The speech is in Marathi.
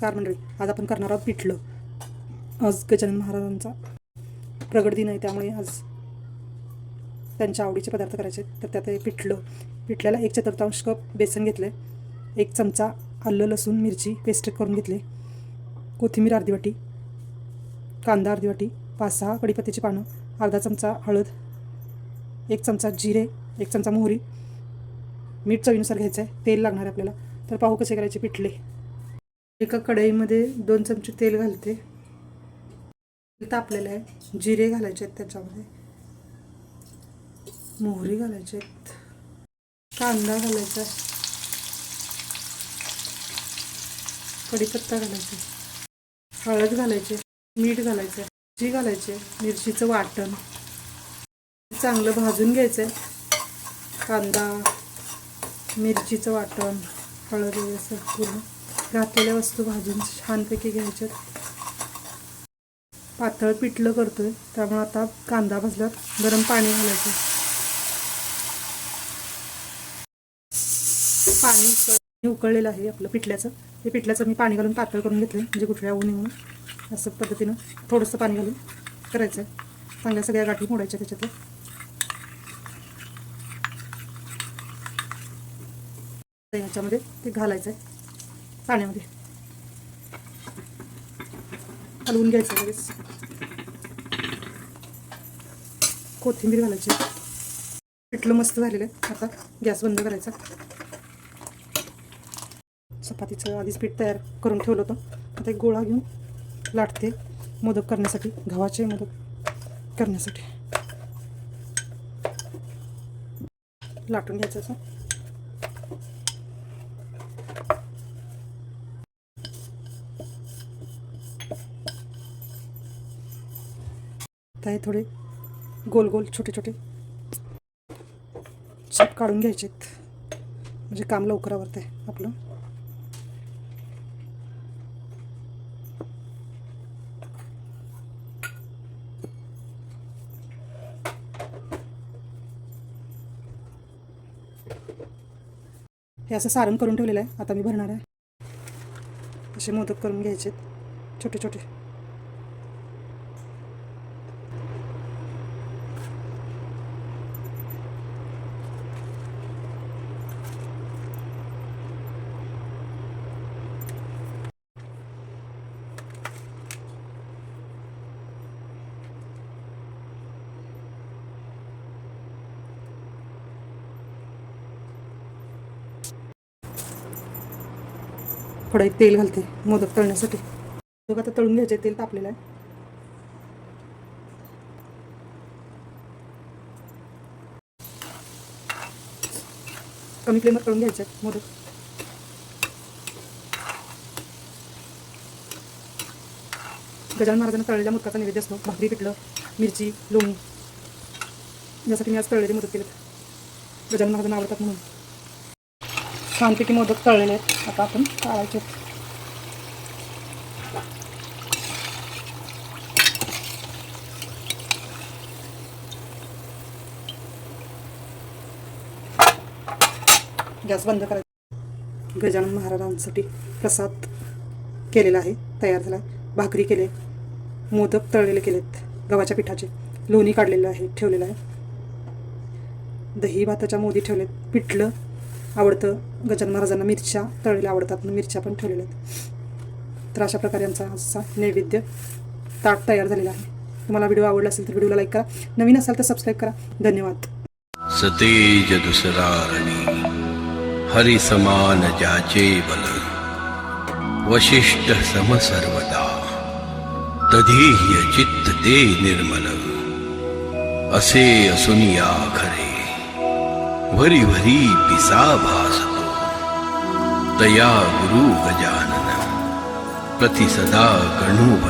कार मंडळी आज आपण करणार आहोत पिठलं. आज गजानन महाराजांचा प्रगट दिन आहे त्यामुळे आज त्यांच्या आवडीचे पदार्थ करायचे तर त्यात पिठलं. पिठल्याला एक चतुर्थांश कप बेसन घेतले एक चमचा आलं लसूण मिरची पेस्ट करून घेतले कोथिंबीर अर्धी वाटी कांदा अर्धी वाटी पाच सहा कडीपत्त्याची पानं अर्धा चमचा हळद एक चमचा जिरे एक चमचा मोहरी. मीठ चवीनुसार घ्यायचं आहे तेल लागणार आहे आपल्याला. तर पाहू कसे करायचे पिठले. एका कढईमध्ये दोन चमचे तेल घालते. तेल तापलेलं आहे. जिरे घालायचे आहेत त्याच्यामध्ये. मोहरी घालायचे आहेत. कांदा घालायचा आहे. कढीपत्ता घालायचा हळद घालायचे मीठ घालायचं आहे. मिरची घालायचे मिरचीचं वाटण. चांगलं भाजून घ्यायचं आहे. कांदा मिरचीचं वाटण हळद वगैरे असं पूर्ण. घातलेल्या वस्तू भाजून छानपैकी घ्यायच्यात. पातळ पिठलं करतोय त्यामुळे आता कांदा भाजल्यात गरम पाणी घालायचं. पाणी उकळलेलं आहे आपलं पिठल्याचं. ते पिठल्याचं मी पाणी घालून पातळ करून घेतलं म्हणजे कुठल्या होऊ नये म्हणून. असं पद्धतीनं थोडंसं पाणी घालून करायचं आहे चांगल्या सगळ्या गाठी मोडायच्या त्याच्यातल्या. तर ह्याच्यामध्ये ते घालायचं आहे पाण्यामध्ये. हलवून घ्यायचं लगेच. कोथिंबीर घालायची. पिठलं मस्त झालेलं आहे. आता गॅस बंद करायचा. चपातीचं आधीच पीठ तयार करून ठेवलं होतं. आता एक गोळा घेऊन लाटते. मोदक करण्यासाठी गव्हाचे मोदक करण्यासाठी. लाटून घ्यायचं असं. आता थोडे गोल गोल छोटे छोटे छाप काढून घ्यायचेत. म्हणजे काम लवकर आवरते आपलं. हे असं सारण करून ठेवलेलं आहे. आता मी भरणार आहे. असे मोदक करून घ्यायचेत. छोटे छोटे. कढईत तेल घालते मोदक तळण्यासाठी. मोदक आता तळून घ्यायचे तेल तापलेलं आहे. कमी फ्लेमवर तळून घ्यायचे आहेत मोदक. गजानन महाराजांना तळलेल्या मोदकाचा नैवेद्य असतो भाकरी पिठलं मिरची लोणी. यासाठी मी आज तळलेले मोदक केलेत. गजानन महाराजांना आवडतात म्हणून. छानपैकी मोदक तळलेले आहेत आता आपण काढायचे आहेत. गॅस बंद करायचा. गजानन महाराजांसाठी प्रसाद केलेला आहे तयार झाला. आहे भाकरी केले मोदक तळलेले केलेत. गव्हाच्या पिठाचे लोणी काढलेलं आहे ठेवलेलं आहे. दही भाताच्या मोदी ठेवलेत. पिठलं आवडतं. गजानन महाराजांना मिरच्या तळलेल्या आवडतात म्हणून मिरच्या पण ठेवलेल्या आहेत. तर अशा प्रकारे आमचा असा नैवेद्य ताट तयार झालेला आहे. तुम्हाला व्हिडिओ आवडला असेल तर व्हिडिओला लाईक करा. नवीन असाल तर सबस्क्राईब करा. धन्यवाद. सतेज दुसरारणी हरि समान जाचे बल वशिष्ठ सम सर्वदा तधीह्य चित्त ते निर्मल असे असुनिया खरे। વરી વરી પિસાભાસતો તયા ગુરુ ગજાનન. પ્રતિ સદા ગણું